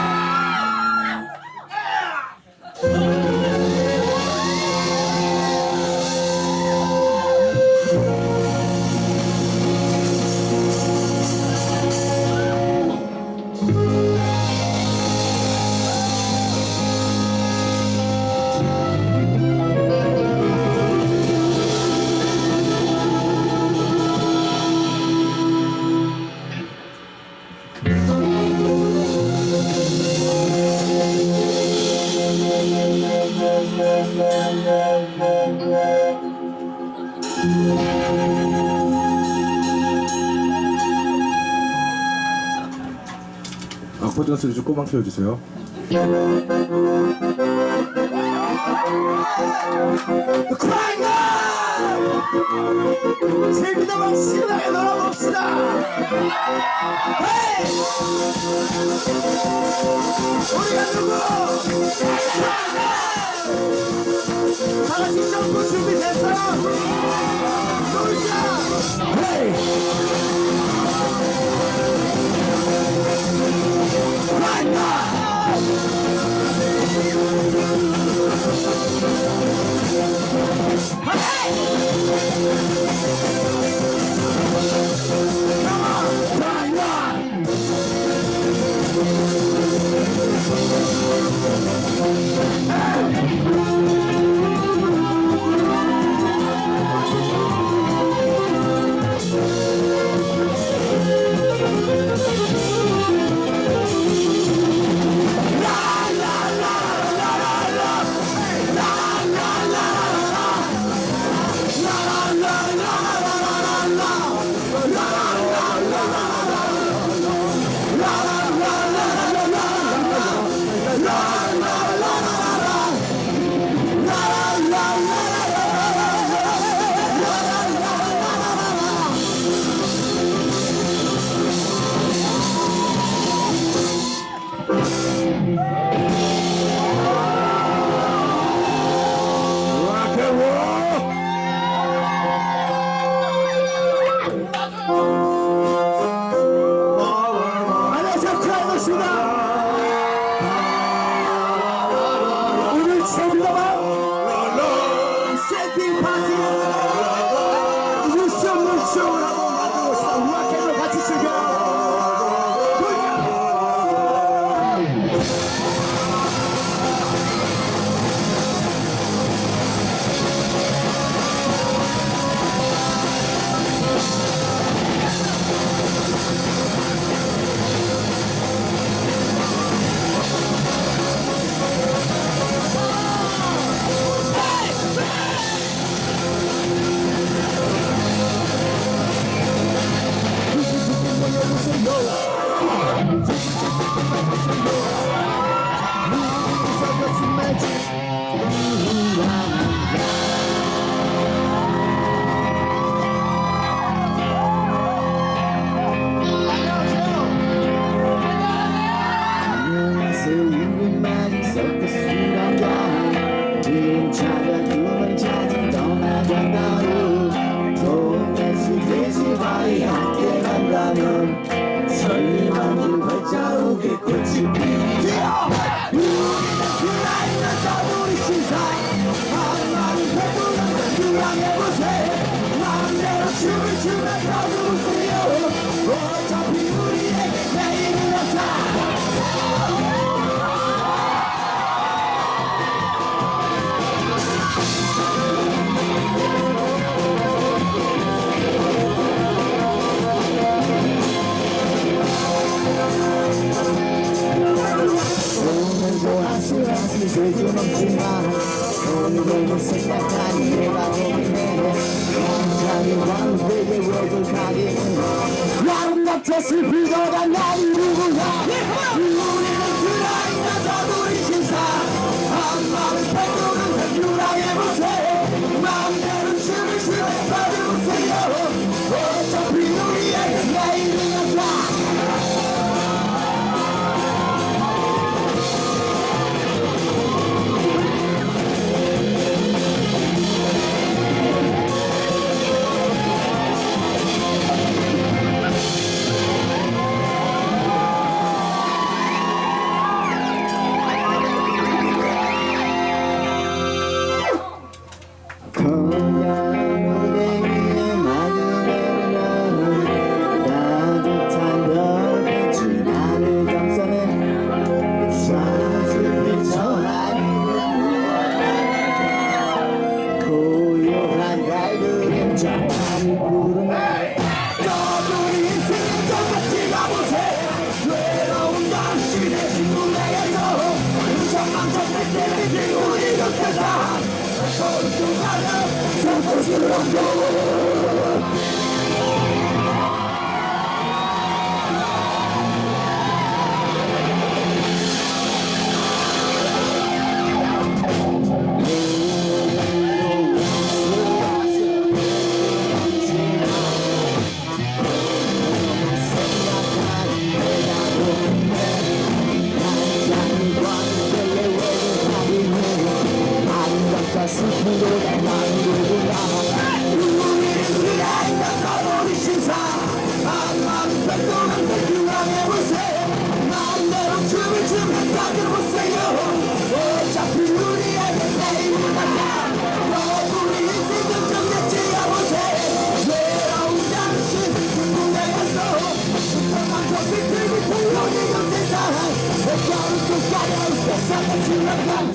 Woo! 아코디언 소리 좀 꼬만 키워주세요. 세비다방 신나게 놀아봅시다! 헤이! 우리가 누구? Hey! Cause you're not too mad 아름답게 슬피더가 날 누구야 Thank you. Thank you.